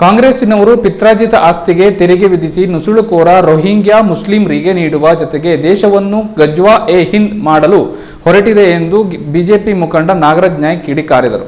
ಕಾಂಗ್ರೆಸ್ಸಿನವರು ಪಿತ್ರಾಜಿತ ಆಸ್ತಿಗೆ ತೆರಿಗೆ ವಿಧಿಸಿ ನುಸುಳುಕೋರ ರೋಹಿಂಗ್ಯಾ ಮುಸ್ಲಿಂರಿಗೆ ನೀಡುವ ಜೊತೆಗೆ ದೇಶವನ್ನು ಗಜ್ವಾ ಎ ಹಿಂದ್ ಮಾಡಲು ಹೊರಟಿದೆ ಎಂದು ಬಿಜೆಪಿ ಮುಖಂಡ ನಾಗರಾಜ್ ನಾಯ್ಕ್ ಕಿಡಿಕಾರಿದರು.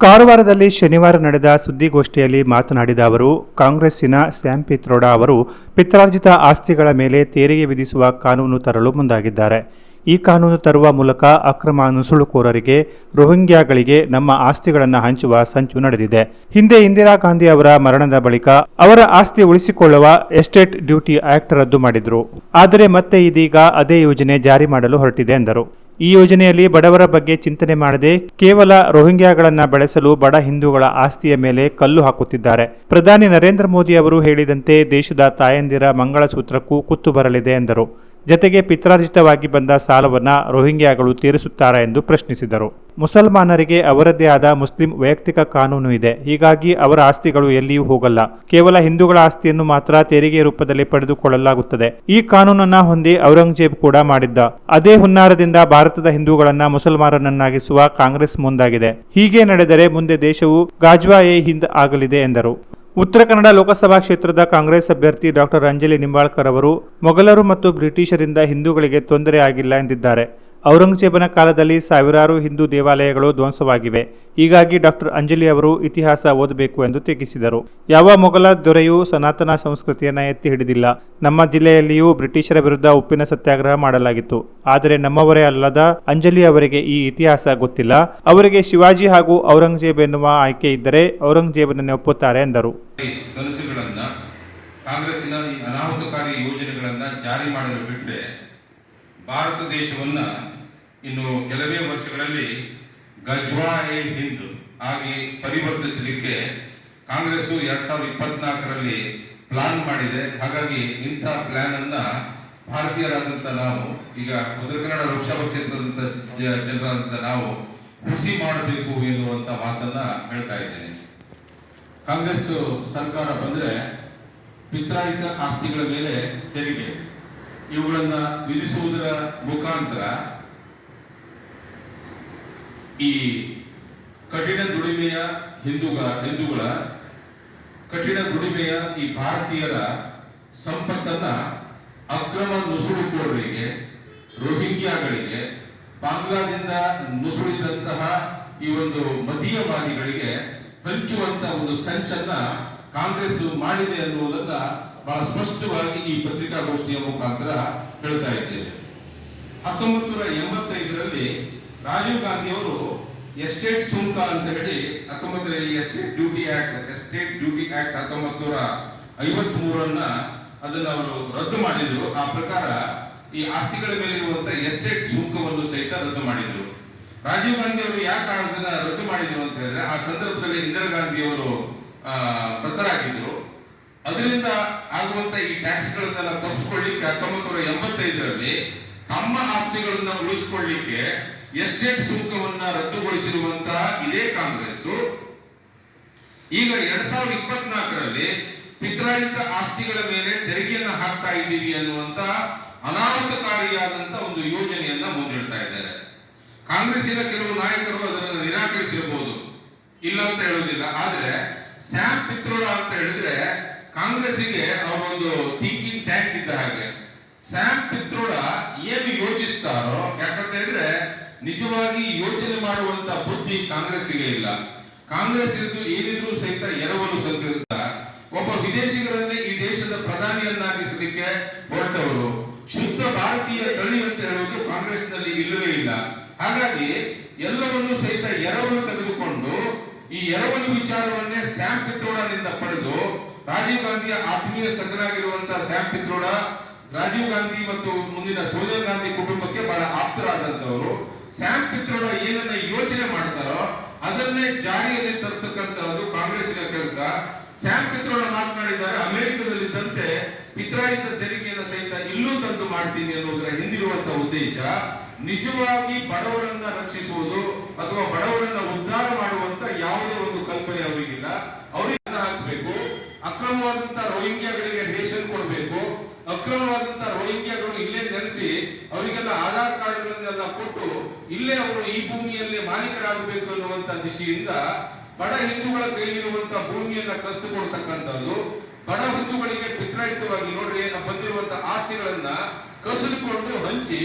ಕಾರವಾರದಲ್ಲಿ ಶನಿವಾರ ನಡೆದ ಸುದ್ದಿಗೋಷ್ಠಿಯಲ್ಲಿ ಮಾತನಾಡಿದ ಅವರು, ಕಾಂಗ್ರೆಸ್ಸಿನ ಸ್ಯಾಮ್ ಪಿತ್ರೋಡಾ ಅವರು ಪಿತ್ರಾರ್ಜಿತ ಆಸ್ತಿಗಳ ಮೇಲೆ ತೆರಿಗೆ ವಿಧಿಸುವ ಕಾನೂನು ತರಲು ಮುಂದಾಗಿದ್ದಾರೆ. ಈ ಕಾನೂನು ತರುವ ಮೂಲಕ ಅಕ್ರಮ ನುಸುಳುಕೋರರಿಗೆ, ರೋಹಿಂಗ್ಯಾಗಳಿಗೆ ನಮ್ಮ ಆಸ್ತಿಗಳನ್ನು ಹಂಚುವ ಸಂಚು ನಡೆದಿದೆ. ಹಿಂದೆ ಇಂದಿರಾ ಗಾಂಧಿ ಅವರ ಮರಣದ ಬಳಿಕ ಅವರ ಆಸ್ತಿ ಉಳಿಸಿಕೊಳ್ಳುವ ಎಸ್ಟೇಟ್ ಡ್ಯೂಟಿ ಆಕ್ಟ್ ರದ್ದು ಮಾಡಿದ್ರು. ಆದರೆ ಮತ್ತೆ ಇದೀಗ ಅದೇ ಯೋಜನೆ ಜಾರಿ ಮಾಡಲು ಹೊರಟಿದೆ ಎಂದರು. ಈ ಯೋಜನೆಯಲ್ಲಿ ಬಡವರ ಬಗ್ಗೆ ಚಿಂತನೆ ಮಾಡದೆ ಕೇವಲ ರೋಹಿಂಗ್ಯಾಗಳನ್ನು ಬೆಳೆಸಲು ಬಡ ಹಿಂದೂಗಳ ಆಸ್ತಿಯ ಮೇಲೆ ಕಲ್ಲು ಹಾಕುತ್ತಿದ್ದಾರೆ. ಪ್ರಧಾನಿ ನರೇಂದ್ರ ಮೋದಿ ಅವರು ಹೇಳಿದಂತೆ ದೇಶದ ತಾಯಂದಿರ ಮಂಗಳಸೂತ್ರಕ್ಕೂ ಕುತ್ತು ಬರಲಿದೆ ಎಂದರು. ಜತೆಗೆ ಪಿತ್ರಾರ್ಜಿತವಾಗಿ ಬಂದ ಸಾಲವನ್ನು ರೋಹಿಂಗ್ಯಾಗಳು ತೀರಿಸುತ್ತಾರಾ ಎಂದು ಪ್ರಶ್ನಿಸಿದರು. ಮುಸಲ್ಮಾನರಿಗೆ ಅವರದ್ದೇ ಆದ ಮುಸ್ಲಿಂ ವೈಯಕ್ತಿಕ ಕಾನೂನು ಇದೆ. ಹೀಗಾಗಿ ಅವರ ಆಸ್ತಿಗಳು ಎಲ್ಲಿಯೂ ಹೋಗಲ್ಲ. ಕೇವಲ ಹಿಂದೂಗಳ ಆಸ್ತಿಯನ್ನು ಮಾತ್ರ ತೆರಿಗೆ ರೂಪದಲ್ಲಿ ಪಡೆದುಕೊಳ್ಳಲಾಗುತ್ತದೆ. ಈ ಕಾನೂನನ್ನ ಹೊಂದಿ ಔರಂಗಜೇಬ್ ಕೂಡ ಮಾಡಿದ್ದ. ಅದೇ ಹುನ್ನಾರದಿಂದ ಭಾರತದ ಹಿಂದೂಗಳನ್ನ ಮುಸಲ್ಮಾನರನ್ನಾಗಿಸುವ ಕಾಂಗ್ರೆಸ್ ಮುಂದಾಗಿದೆ. ಹೀಗೆ ನಡೆದರೆ ಮುಂದೆ ದೇಶವು ಗಾಜ್ವಾ ಎ ಹಿಂದ್ ಆಗಲಿದೆ ಎಂದರು. ಉತ್ತರ ಕನ್ನಡ ಲೋಕಸಭಾ ಕ್ಷೇತ್ರದ ಕಾಂಗ್ರೆಸ್ ಅಭ್ಯರ್ಥಿ ಡಾಕ್ಟರ್ ಅಂಜಲಿ ನಿಂಬಾಳ್ಕರ್ ಅವರು ಮೊಘಲರು ಮತ್ತು ಬ್ರಿಟಿಷರಿಂದ ಹಿಂದೂಗಳಿಗೆ ತೊಂದರೆ ಆಗಿಲ್ಲ ಎಂದಿದ್ದಾರೆ. ಔರಂಗಜೇಬನ ಕಾಲದಲ್ಲಿ ಸಾವಿರಾರು ಹಿಂದೂ ದೇವಾಲಯಗಳು ಧ್ವಂಸವಾಗಿವೆ. ಹೀಗಾಗಿ ಡಾಕ್ಟರ್ ಅಂಜಲಿ ಅವರು ಇತಿಹಾಸ ಓದಬೇಕು ಎಂದು ಟೀಕಿಸಿದರು ಯಾವ ಮೊಘಲ ದೊರೆಯೂ ಸನಾತನ ಸಂಸ್ಕೃತಿಯನ್ನು ಎತ್ತಿ ಹಿಡಿದಿಲ್ಲ. ನಮ್ಮ ಜಿಲ್ಲೆಯಲ್ಲಿಯೂ ಬ್ರಿಟಿಷರ ವಿರುದ್ಧ ಉಪ್ಪಿನ ಸತ್ಯಾಗ್ರಹ ಮಾಡಲಾಗಿತ್ತು. ಆದರೆ ನಮ್ಮವರೇ ಅಲ್ಲದ ಅಂಜಲಿ ಅವರಿಗೆ ಈ ಇತಿಹಾಸ ಗೊತ್ತಿಲ್ಲ. ಅವರಿಗೆ ಶಿವಾಜಿ ಹಾಗೂ ಔರಂಗಜೇಬ್ ಎನ್ನುವ ಆಯ್ಕೆ ಇದ್ದರೆ ಔರಂಗಜೇಬನನ್ನೇ ಒಪ್ಪುತ್ತಾರೆ ಎಂದರು. ಕಾಂಗ್ರೆಸ್ಸಿನ ಅನಾಹುತಕಾರಿ ಯೋಜನೆಗಳನ್ನು ಜಾರಿ ಮಾಡಲು ಬಿಟ್ಟರೆ ಭಾರತ ದೇಶವನ್ನ ಇನ್ನು ಕೆಲವೇ ವರ್ಷಗಳಲ್ಲಿ ಗಜ್ವಾ ಎ ಹಿಂದ್ ಆಗಿ ಪರಿವರ್ತಿಸಲಿಕ್ಕೆ ಕಾಂಗ್ರೆಸ್ ಎರಡ್ ಸಾವಿರದ ಇಪ್ಪತ್ನಾಲ್ಕರಲ್ಲಿ ಪ್ಲಾನ್ ಮಾಡಿದೆ. ಹಾಗಾಗಿ ಇಂಥ ಪ್ಲಾನ್ ಅನ್ನ ಭಾರತೀಯರಾದಂಥ ನಾವು, ಈಗ ಉತ್ತರ ಕನ್ನಡ ಲೋಕಸಭಾ ಕ್ಷೇತ್ರದಂತ ಜನರಾದಂಥ ನಾವು ಹುಸಿ ಮಾಡಬೇಕು ಎನ್ನುವಂತ ಮಾತನ್ನ ಹೇಳ್ತಾ ಇದ್ದೇನೆ. ಕಾಂಗ್ರೆಸ್ ಸರ್ಕಾರ ಬಂದ್ರೆ ಪಿತ್ರಾಯಿತ ಆಸ್ತಿಗಳ ಮೇಲೆ ತೆರಿಗೆ. ಇವುಗಳನ್ನ ವಿಧಿಸುವುದರ ಮುಖಾಂತರ ಈ ಕಠಿಣ ದುಡಿಮೆಯ ಹಿಂದೂಗ, ಹಿಂದೂಗಳ ಕಠಿಣ ದುಡಿಮೆಯ ಈ ಭಾರತೀಯರ ಸಂಪತ್ತನ್ನ ಅಕ್ರಮ ನುಸುಳುಕೋರರಿಗೆ, ರೋಹಿಂಗ್ಯಾಗಳಿಗೆ, ಬಾಂಗ್ಲಾದಿಂದ ನುಸುಳಿದಂತಹ ಈ ಒಂದು ಮತೀಯವಾದಿಗಳಿಗೆ ಹಂಚುವಂತ ಒಂದು ಸಂಚನ್ನ ಕಾಂಗ್ರೆಸ್ ಮಾಡಿದೆ ಅನ್ನುವುದನ್ನ ಬಹಳ ಸ್ಪಷ್ಟವಾಗಿ ಈ ಪತ್ರಿಕಾಗೋಷ್ಠಿಯ ಮುಖಾಂತರ ಹೇಳ್ತಾ ಇದ್ದೇವೆ ಹತ್ತೊಂಬತ್ತು ನೂರ ಎಂಬತ್ತೈದರಲ್ಲಿ ರಾಜೀವ್ ಗಾಂಧಿ ಅವರು ಎಸ್ಟೇಟ್ ಸುಂಕ ಅಂತ ಹೇಳಿ ಹತ್ತೊಂಬತ್ತರ estate duty act, estate duty act ಹತ್ತೊಂಬತ್ತು ನೂರ ಐವತ್ ಮೂರನ್ನ ಅದನ್ನ ಅವರು ರದ್ದು ಮಾಡಿದ್ರು. ಆ ಪ್ರಕಾರ ಈ ಆಸ್ತಿಗಳ ಮೇಲಿರುವಂತ ಎಸ್ಟೇಟ್ ಸುಂಕವನ್ನು ಸಹಿತ ರದ್ದು ಮಾಡಿದ್ರು. ರಾಜೀವ್ ಗಾಂಧಿ ಅವರು ಯಾಕೆ ಅದನ್ನ ರದ್ದು ಮಾಡಿದ್ರು ಅಂತ ಹೇಳಿದ್ರೆ, ಆ ಸಂದರ್ಭದಲ್ಲಿ ಇಂದಿರಾ ಗಾಂಧಿ ಅವರು ಮೃತರಾಗಿದ್ರು ಅದರಿಂದ ಆಗುವಂತ ಈ ಟ್ಯಾಕ್ಸ್ ಗಳನ್ನೆಲ್ಲ ತಪ್ಪಿಸ್ಕೊಳ್ಳಿಕ್ಕೆ ಹತ್ತೊಂಬತ್ತು ನೂರ ಎಂಬತ್ತೈದರಲ್ಲಿ ತಮ್ಮ ಆಸ್ತಿಗಳನ್ನ ಉಳಿಸಿಕೊಳ್ಳಿಕ್ಕೆ ಎಸ್ಟೇಟ್ ಸುಂಕವನ್ನ ರದ್ದುಗೊಳಿಸಿರುವಂತಹ ಇದೇ ಕಾಂಗ್ರೆಸ್. ಈಗ ಎರಡ್ ಸಾವಿರದ ಇಪ್ಪತ್ನಾಲ್ಕರಲ್ಲಿ ಪಿತ್ರಾಯಿತ ಆಸ್ತಿಗಳ ಮೇಲೆ ತೆರಿಗೆಯನ್ನು ಹಾಕ್ತಾ ಇದ್ದೀವಿ ಅನ್ನುವಂತ ಅನಾಹುತಕಾರಿಯಾದಂತ ಒಂದು ಯೋಜನೆಯನ್ನ ಮುಂದಿಡ್ತಾ ಇದ್ದಾರೆ. ಕಾಂಗ್ರೆಸ್ಸಿನ ಕೆಲವು ನಾಯಕರು ಅದನ್ನು ನಿರಾಕರಿಸಿರಬಹುದು. ಇಲ್ಲ ಅಂತ ಹೇಳೋದಿಲ್ಲ ಆದ್ರೆ ಸ್ಯಾಮ್ ಪಿತ್ರೋಡ ಅಂತ ಹೇಳಿದ್ರೆ ಕಾಂಗ್ರೆಸ್ಸಿಗೆ ಅವರೊಂದು ಥಿಂಕಿಂಗ್ ಟ್ಯಾಂಕ್ ಇದ್ದ ಹಾಗೆ ಸ್ಯಾಮ್ ಪಿತ್ರೋಡ ಏನು ಯೋಚಿಸ್ತಾರೋ, ಯಾಕಂತ ಹೇಳಿದ್ರೆ ನಿಜವಾಗಿ ಯೋಚನೆ ಮಾಡುವಂತ ಬುದ್ಧಿ ಕಾಂಗ್ರೆಸ್ಸಿಗೆ ಇಲ್ಲ. ಕಾಂಗ್ರೆಸ್ ಇದ್ದು ಏನಿದ್ರು ಸಹಿತ ಎರವಲು ಸಂಗ್ರಹಿಸಿದ ಒಬ್ಬ ವಿದೇಶಿಗರನ್ನೇ ಈ ದೇಶದ ಪ್ರಧಾನಿಯನ್ನಾಗಿಸಲಿಕ್ಕೆ ಹೊರಟವರು. ಶುದ್ಧ ಭಾರತೀಯ ತಳಿ ಅಂತ ಹೇಳುವುದು ಕಾಂಗ್ರೆಸ್ನಲ್ಲಿ ಇಲ್ಲವೇ ಇಲ್ಲ. ಹಾಗಾಗಿ ಎಲ್ಲವನ್ನೂ ಸಹಿತ ಎರವಲು ತೆಗೆದುಕೊಂಡು ಈ ಎರವಲು ವಿಚಾರವನ್ನೇ ಸ್ಯಾಮ್ ಪಿತ್ರೋಡನಿಂದ ಪಡೆದು ರಾಜೀವ್ ಗಾಂಧಿಯ ಆತ್ಮೀಯ ಸಖನಾಗಿರುವಂತಹ ಸ್ಯಾಮ್ ಪಿತ್ರೋಡ, ರಾಜೀವ್ ಗಾಂಧಿ ಮತ್ತು ಮುಂದಿನ ಸೋನಿಯಾ ಗಾಂಧಿ ಕುಟುಂಬಕ್ಕೆ ಬಹಳ ಆಪ್ತರಾದಂತವರು. ಸ್ಯಾಮ್ ಪಿತ್ರೋಡ ಏನನ್ನ ಯೋಚನೆ ಮಾಡ್ತಾರೋ ಅದನ್ನೇ ಜಾರಿಯಲ್ಲಿ ತರ್ತಕ್ಕಂಥದ್ದು ಕಾಂಗ್ರೆಸ್ನ ಕೆಲಸ. ಸ್ಯಾಮ್ ಪಿತ್ರೋಡ ಮಾತನಾಡಿದ್ದಾರೆ, ಅಮೆರಿಕದಲ್ಲಿದ್ದಂತೆ ಪಿತ್ರಾಯಿತ ತೆರಿಗೆಯನ್ನು ಸಹಿತ ಇಲ್ಲೂ ತಂದು ಮಾಡ್ತೀನಿ ಅನ್ನೋದರ ಹಿಂದಿರುವಂತಹ ಉದ್ದೇಶ ನಿಜವಾಗಿ ಬಡವರನ್ನ ರಕ್ಷಿಸುವುದು ಅಥವಾ ಬಡವರನ್ನ ಉದ್ಧಾರ ಮಾಡುವಂತ ಯಾವುದೇ ಒಂದು ಕಲ್ಪನೆ ಅವರಿಗಿಲ್ಲ ಅವರಿಗೆ ಹಣ ಹಾಕಬೇಕು ಅಕ್ರಮವಾದಂತ ರೋಹಿಂಗ್ಯಾಗಳಿಗೆ ರೇಷನ್ ಕೊಡಬೇಕು ಅಕ್ರಮವಾದಂತ ರೋಹಿಂಗ್ಯಾಗಳು ಇಲ್ಲೇ ನೆಲೆಸಿ ಅವರಿಗೆಲ್ಲ ಆಧಾರ್ ಕಾರ್ಡ್ಗಳನ್ನೆಲ್ಲ ಕೊಟ್ಟು ಇಲ್ಲೇ ಅವರು ಈ ಭೂಮಿಯಲ್ಲೇ ಮಾಲೀಕರಾಗಬೇಕು ಅನ್ನುವಂತ ದಿಶೆಯಿಂದ ಬಡ ಹಿಂದೂಗಳ ಕೈಲಿರುವಂತ ಭೂಮಿಯನ್ನ ಕಸಿದುಕೊಡ್ತಕ್ಕಂಥದ್ದು. ಬಡ ಹಿಂದೂಗಳಿಗೆ ಪಿತ್ರಾಯುತವಾಗಿ ನೋಡ್ರಿ ಬಂದಿರುವಂತ ಆಸ್ತಿಗಳನ್ನ ಕಸಿದುಕೊಂಡು ಹಂಚಿ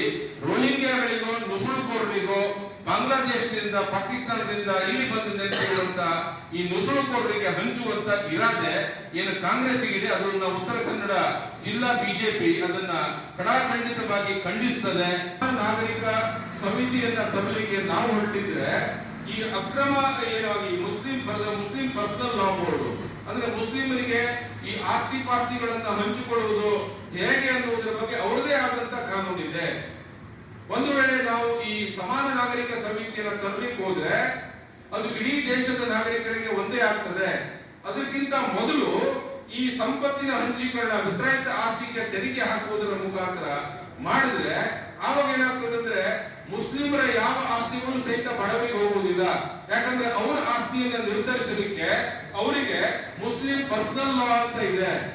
ರೋಹಿಂಗ್ಯಾಗಳಿಗೋ, ನುಸುಳುಕೋರರಿಗೋ ಬಾಂಗ್ಲಾದೇಶದಿಂದ, ಪಾಕಿಸ್ತಾನದಿಂದ ಇಲ್ಲಿ ಬಂದು ನೆಲೆಸಿರುವಂತ ಈ ನುಸುಳುಕೋರರಿಗೆ ಹಂಚುವಂತ ಇರಾದೆ ಏನು ಕಾಂಗ್ರೆಸ್ಸಿಗಿದೆ, ಅದನ್ನ ಉತ್ತರ ಕನ್ನಡ ಜಿಲ್ಲಾ ಬಿಜೆಪಿ ಅದನ್ನ ಕಡಾಖಂಡಿತವಾಗಿ ಖಂಡಿಸ್ತದೆ. ನಾಗರಿಕ ಸಮಿತಿಯನ್ನ ತರಲಿಕ್ಕೆ ನಾವು ಹೊರಟಿದ್ರೆ ಈ ಅಕ್ರಮ ಏನಾಗಿ Muslim Muslim Personal Law Board, ಅಂದ್ರೆ ಮುಸ್ಲಿಮರಿಗೆ ಈ ಆಸ್ತಿ ಪಾಸ್ತಿಗಳನ್ನ ಹಂಚಿಕೊಳ್ಳುವುದು ಹೇಗೆ ಅನ್ನುವುದರ ಬಗ್ಗೆ ಅವರದೇ ಆದಂತ ಕಾನೂನಿದೆ. ಒಂದು ವೇಳೆ ನಾವು ಈ ಸಮಾನ ನಾಗರಿಕ ಸಮಿತಿಯನ್ನು ತರಲಿಕ್ಕೆ ಹೋದ್ರೆ, ಅದು ಇಡೀ ದೇಶದ ನಾಗರಿಕರಿಗೆ ಒಂದೇ ಆಗ್ತದೆ. ಅದಕ್ಕಿಂತ ಮೊದಲು ಈ ಸಂಪತ್ತಿನ ಹಂಚೀಕರಣ, ವಿತ್ರಾಯಿತ ಆಸ್ತಿಗೆ ತೆರಿಗೆ ಹಾಕುವುದರ ಮುಖಾಂತರ ಮಾಡಿದ್ರೆ, ಆವಾಗ ಏನಾಗ್ತದೆ ಅಂದ್ರೆ ಮುಸ್ಲಿಮರ ಯಾವ ಆಸ್ತಿಗಳು ಸಹಿತ ಬಡವಿಗೆ ಹೋಗುವುದಿಲ್ಲ. ಯಾಕಂದ್ರೆ ಅವರ ಆಸ್ತಿಯನ್ನ ನಿರ್ಧರಿಸಲಿಕ್ಕೆ ಅವರಿಗೆ ಮುಸ್ಲಿಂ ಪರ್ಸನಲ್ ಲಾ ಅಂತ ಇದೆ.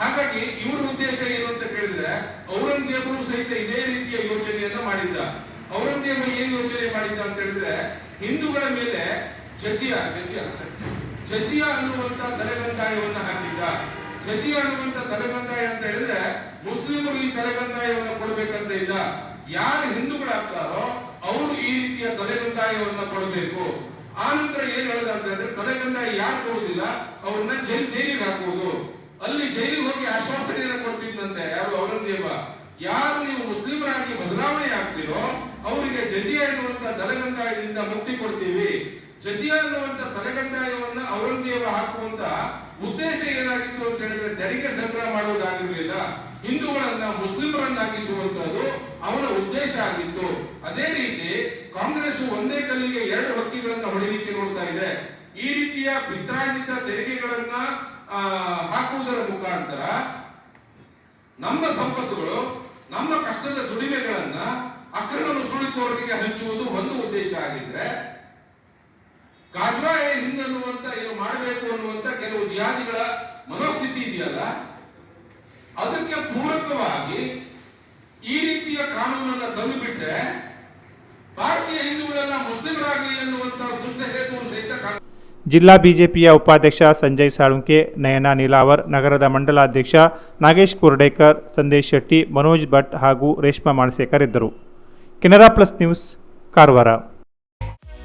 ಹಾಗಾಗಿ ಇವರ ಉದ್ದೇಶ ಏನು ಅಂತ ಕೇಳಿದ್ರೆ ಔರಂಗಜೇಬರು ಸಹಿತ ಇದೇ ರೀತಿಯ ಯೋಚನೆಯನ್ನ ಮಾಡಿದ್ದ. ಔರಂಗಜೇಬ ಏನ್ ಯೋಚನೆ ಮಾಡಿದ್ದ ಅಂತ ಹೇಳಿದ್ರೆ ಹಿಂದೂಗಳ ಮೇಲೆ ಜಜಿಯಾ ಜಜಿಯಾ ಜಜಿಯಾ ಅನ್ನುವಂತ ತಲೆಗಂದಾಯವನ್ನ ಹಾಕಿದ್ದ. ಜಜಿಯಾ ಅನ್ನುವಂತ ತಲೆಗಂದಾಯ ಅಂತ ಹೇಳಿದ್ರೆ ಮುಸ್ಲಿಮರು ಈ ತಲೆಗಂದಾಯವನ್ನು ಕೊಡಬೇಕಂತ ಇಲ್ಲ. ಯಾರು ಹಿಂದೂಗಳಾಗ್ತಾರೋ ಅವರು ಈ ರೀತಿಯ ತಲೆಗಂದಾಯವನ್ನ ಕೊಡಬೇಕು. ಆ ನಂತರ ಏನ್ ಹೇಳದ ಅಂತ ಹೇಳಿದ್ರೆ ತಲೆಗಂದಾಯ ಯಾರು ಕೊಡುವುದಿಲ್ಲ? ಅವ್ರನ್ನ ಜೈಲ್ ಜೈಲಿಗೆ ಹಾಕುವುದು. ಅಲ್ಲಿ ಜೈಲಿಗೆ ಹೋಗಿ ಆಶ್ವಾಸನೆಯನ್ನು ಕೊಡ್ತಿದ್ದಂತೆ ಯಾರು ಔರಂಗಜೇಬ? ಯಾರು ನೀವು ಮುಸ್ಲಿಮರಾಗಿ ಬದಲಾವಣೆ ಆಗ್ತೀರೋ ಅವರಿಗೆ ಜಜಿಯಾ ಎನ್ನುವಂತ ತಲೆಗಂದಾಯದಿಂದ ಮುಕ್ತಿ ಕೊಡ್ತೀವಿ. ಜಜಿಯಾ ಎನ್ನುವಂತ ತಲೆಗಂದಾಯವನ್ನ ಔರಂಗಜೇಬ ಹಾಕುವಂತ ಉದ್ದೇಶ ಏನಾಗಿತ್ತು ಅಂತ ಹೇಳಿದ್ರೆ ತೆರಿಗೆ ಸಂಗ್ರಹ ಮಾಡುವುದಾಗಿರಲಿಲ್ಲ. ಹಿಂದೂಗಳನ್ನ ಮುಸ್ಲಿಮರನ್ನಾಗಿಸುವಂತದ್ದು ಅವನ ಉದ್ದೇಶ ಆಗಿತ್ತು. ಅದೇ ರೀತಿ ಕಾಂಗ್ರೆಸ್ ಒಂದೇ ಕಲ್ಲಿಗೆ ಎರಡು ಹಕ್ಕಿಗಳನ್ನ ಹೊಡಿಲಿಕ್ಕೆ ನೋಡ್ತಾ ಇದೆ. ಈ ರೀತಿಯ ಪಿತ್ರಾಜಿತ ತೆರಿಗೆಗಳನ್ನ ಹಾಕುವುದರ ಮುಖಾಂತರ ನಮ್ಮ ಸಂಪತ್ತುಗಳು, ನಮ್ಮ ಕಷ್ಟದ ದುಡಿಮೆಗಳನ್ನ ಅಕ್ರಮ ನುಸುಳಿಕೋರರಿಗೆ ಹಂಚುವುದು ಒಂದು ಉದ್ದೇಶ ಆಗಿದ್ರೆ, ಕಾಜ್ವಾಯ ಹಿಂದನ್ನುವಂತ ಏನು ಮಾಡಬೇಕು ಅನ್ನುವಂತ ಕೆಲವು ಜಿಹಾದಿಗಳ ಮನೋಸ್ಥಿತಿ ಇದೆಯಲ್ಲ, ಅದಕ್ಕೆ ಪೂರಕವಾಗಿ ಈ ರೀತಿಯ ಕಾನೂನನ್ನ ತಂದುಬಿಟ್ರೆ ಭಾರತೀಯ ಹಿಂದೂಗಳೆಲ್ಲ ಮುಸ್ಲಿಮರಾಗಲಿ ಅನ್ನುವಂತ ದುಷ್ಟ ಹೇತು ಸಹಿತ. ಜಿಲ್ಲಾ ಬಿಜೆಪಿಯ ಉಪಾಧ್ಯಕ್ಷ ಸಂಜಯ್ ಸಾಳುಂಕೆ, ನಯನ ನೀಲಾವರ್, ನಗರದ ಮಂಡಲಾಧ್ಯಕ್ಷ ನಾಗೇಶ್ ಕುರ್ಡೇಕರ್, ಸಂದೇಶ್ ಶೆಟ್ಟಿ, ಮನೋಜ್ ಭಟ್ ಹಾಗೂ ರೇಷ್ಮಾ ಮಾಣಸೇಕರ್ ಇದ್ದರು. Canara Plus News, Karwar.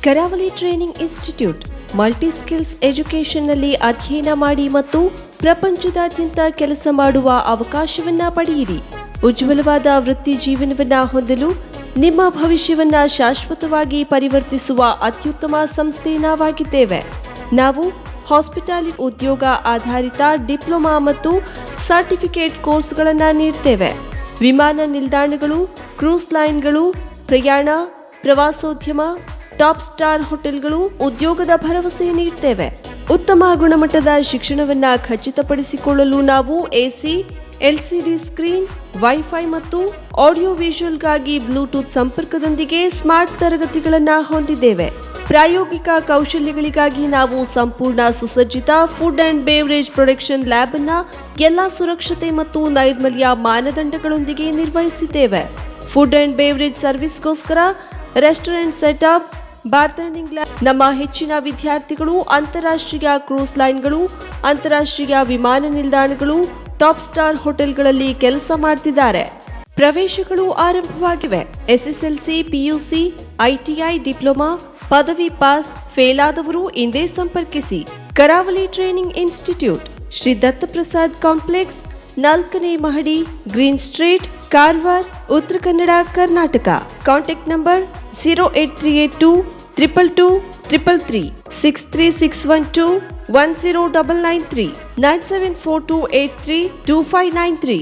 Karavali training institute multi skills ಎಜುಕೇಷನ್ನಲ್ಲಿ ಅಧ್ಯಯನ ಮಾಡಿ ಮತ್ತು ಪ್ರಪಂಚದಾದ್ಯಂತ ಕೆಲಸ ಮಾಡುವ ಅವಕಾಶವನ್ನ ಪಡೆಯಿರಿ. ಉಜ್ವಲವಾದ ವೃತ್ತಿ ಜೀವನವನ್ನ ಹೊಂದಲು ನಿಮ್ಮ ಭವಿಷ್ಯವನ್ನ ಶಾಶ್ವತವಾಗಿ ಪರಿವರ್ತಿಸುವ ಅತ್ಯುತ್ತಮ ಸಂಸ್ಥೆ ನಾವಾಗಿದ್ದೇವೆ. ನಾವು ಹಾಸ್ಪಿಟಾಲಿ ಉದ್ಯೋಗ ಆಧಾರಿತ ಡಿಪ್ಲೊಮಾ ಮತ್ತು ಸರ್ಟಿಫಿಕೇಟ್ ಕೋರ್ಸ್ಗಳನ್ನು ನೀಡ್ತೇವೆ. ವಿಮಾನ ನಿಲ್ದಾಣಗಳು, ಕ್ರೂಸ್ ಲೈನ್ಗಳು, ಪ್ರಯಾಣ, ಪ್ರವಾಸೋದ್ಯಮ, ಟಾಪ್ ಸ್ಟಾರ್ ಹೋಟೆಲ್ಗಳು ಉದ್ಯೋಗದ ಭರವಸೆ ನೀಡ್ತೇವೆ. ಉತ್ತಮ ಗುಣಮಟ್ಟದ ಶಿಕ್ಷಣವನ್ನು ಖಚಿತಪಡಿಸಿಕೊಳ್ಳಲು ನಾವು ಎಸಿ, ಎಲ್ಸಿಡಿ ಸ್ಕ್ರೀನ್, ವೈಫೈ ಮತ್ತು ಆಡಿಯೋ ವಿಷುವಲ್ಗಾಗಿ ಬ್ಲೂಟೂತ್ ಸಂಪರ್ಕದೊಂದಿಗೆ ಸ್ಮಾರ್ಟ್ ತರಗತಿಗಳನ್ನು ಹೊಂದಿದ್ದೇವೆ. ಪ್ರಾಯೋಗಿಕ ಕೌಶಲ್ಯಗಳಿಗಾಗಿ ನಾವು ಸಂಪೂರ್ಣ ಸುಸಜ್ಜಿತ food and beverage production lab ಅನ್ನ ಎಲ್ಲಾ ಸುರಕ್ಷತೆ ಮತ್ತು ನೈರ್ಮಲ್ಯ ಮಾನದಂಡಗಳೊಂದಿಗೆ ನಿರ್ವಹಿಸಿದ್ದೇವೆ. ಫುಡ್ ಅಂಡ್ ಬೇವರೇಜ್ ಸರ್ವಿಸ್ಗೋಸ್ಕರ ರೆಸ್ಟೋರೆಂಟ್ ಸೆಟಪ್ ಬಾರ್ಟೆಂಡಿಂಗ್ ಲ್ಯಾಬ್ ನಮ್ಮ ಹೆಚ್ಚಿನ ವಿದ್ಯಾರ್ಥಿಗಳು, ಅಂತಾರಾಷ್ಟ್ರೀಯ ಕ್ರೂಸ್ ಲೈನ್ಗಳು ಅಂತಾರಾಷ್ಟ್ರೀಯ ವಿಮಾನ ನಿಲ್ದಾಣಗಳು ಟಾಪ್ ಸ್ಟಾರ್ ಹೋಟೆಲ್ಗಳಲ್ಲಿ ಕೆಲಸ ಮಾಡ್ತಿದ್ದಾರೆ. ಪ್ರವೇಶಗಳು ಆರಂಭವಾಗಿವೆ. ಎಸ್ಎಸ್ಎಲ್ಸಿ ಪಿಯುಸಿ ಐಟಿಐ ಡಿಪ್ಲೊಮಾ ಪದವಿ ಪಾಸ್ ಫೇಲ್ ಆದವರು ಇಂದೇ ಸಂಪರ್ಕಿಸಿ Karavali training institute Shri Dattaprasad complex, ನಾಲ್ಕನೇ ಮಹಡಿ, green street, Karwar, Uttara Kannada, Karnataka. Contact number zero eight three eight two triple two triple three six three six one two one zero double nine three nine seven four two eight three two five nine three